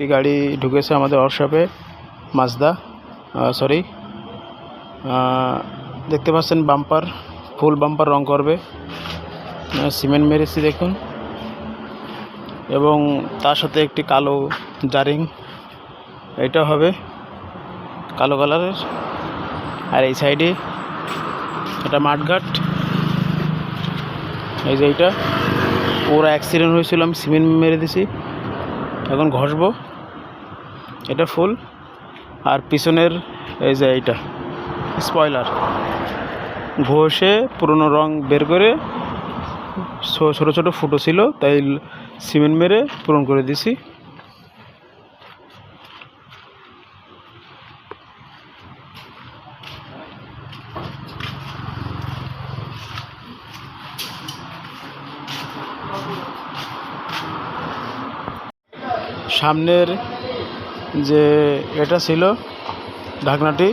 একটি গাড়ি ঢুকেছে আমাদের ওয়ার্কশপে, মাজদা সরি দেখতে পাচ্ছেন বাম্পার, ফুল বাম্পার রং করবে সিমেন্ট মেরেছি দেখুন, এবং তার সাথে একটি কালো জারিং, এটা হবে কালো কালারের, আর এই সাইডে এটা মাঠঘাট, এই যে এইটা, ওরা অ্যাক্সিডেন্ট হয়েছিল, আমি সিমেন্ট মেরে দিছি। এখন ঘষবো। এটা ফুল। আর পিছনের এই যে এইটা স্পয়লার ঘষে পুরনো রং বের করে ছোটো ছোটো ফুটো ছিল, তাই সিমেন্ট মেরে পূরণ করে দিছি। সামনের যে এটা ছিল ঢাকনাটি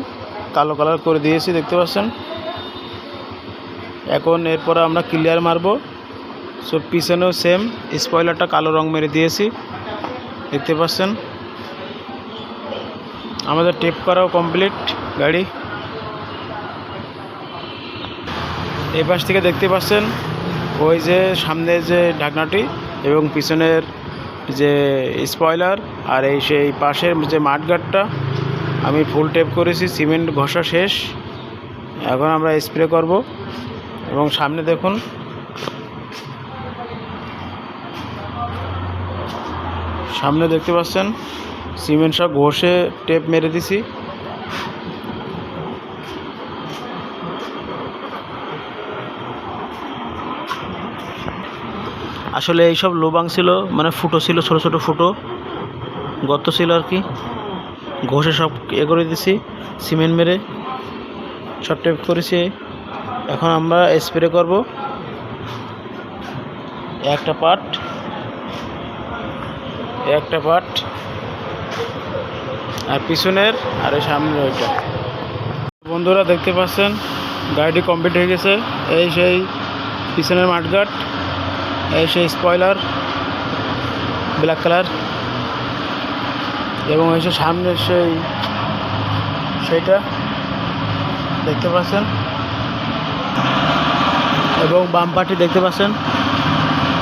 কালো কালার করে দিয়েছি, দেখতে পাচ্ছেন? এখন এরপরে আমরা ক্লিয়ার মারবো। সো পিছনেও সেম স্পয়লারটা কালো রং মেরে দিয়েছি, দেখতে পাচ্ছেন? আমাদের টেপ করাও কমপ্লিট গাড়ি। এই পাশ থেকে দেখতে পাচ্ছেন, ওই যে সামনে যে ঢাকনাটি এবং পিছনের যে স্পয়লার আর এই সেই পাশের যে মাঠঘাটটা, আমি ফুল টেপ করেছি, সিমেন্ট ঘষা শেষ। এখন আমরা স্প্রে করব এবং সামনে দেখুন। সামনে দেখতে পাচ্ছেন, সিমেন্ট সব ঘষে টেপ মেরে দিছি। আসলে এইসব লোবাং ছিল মানে ফুটো ছিল, ছোট ছোট ফুটো। গর্ত ছিল আর কি। ঘষে সব এ করে দিছি, সিমেন্ট মেরে। সব টেপ করেছি। এখন আমরা স্প্রে করব। একটা পার্ট একটা পার্ট আর পিছনের আর এই সামনের ওইটা। বন্ধুরা দেখতে পাচ্ছেন, গাড়িটি কমপ্লিট হয়ে গেছে। এই সেই পিছনের মাঠঘাট। এই সেই স্পয়লার ব্ল্যাক কালার এবং এসে সামনে সামনের সেই, সেইটা দেখতে পাচ্ছেন। এবং বাম্পারটি দেখতে পাচ্ছেন।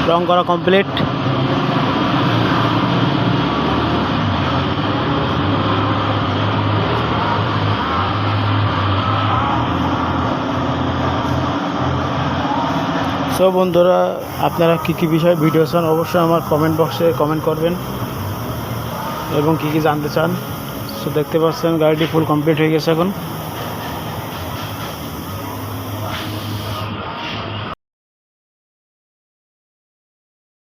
রং করা কমপ্লিট সো বন্ধুরা, আপনারা কী কী বিষয়ে ভিডিও চান অবশ্যই আমার কমেন্ট বক্সে কমেন্ট করবেন এবং কি কি জানতে চান। সো দেখতে পাচ্ছেন, গাড়িটি ফুল কমপ্লিট হয়ে গেছে এখন।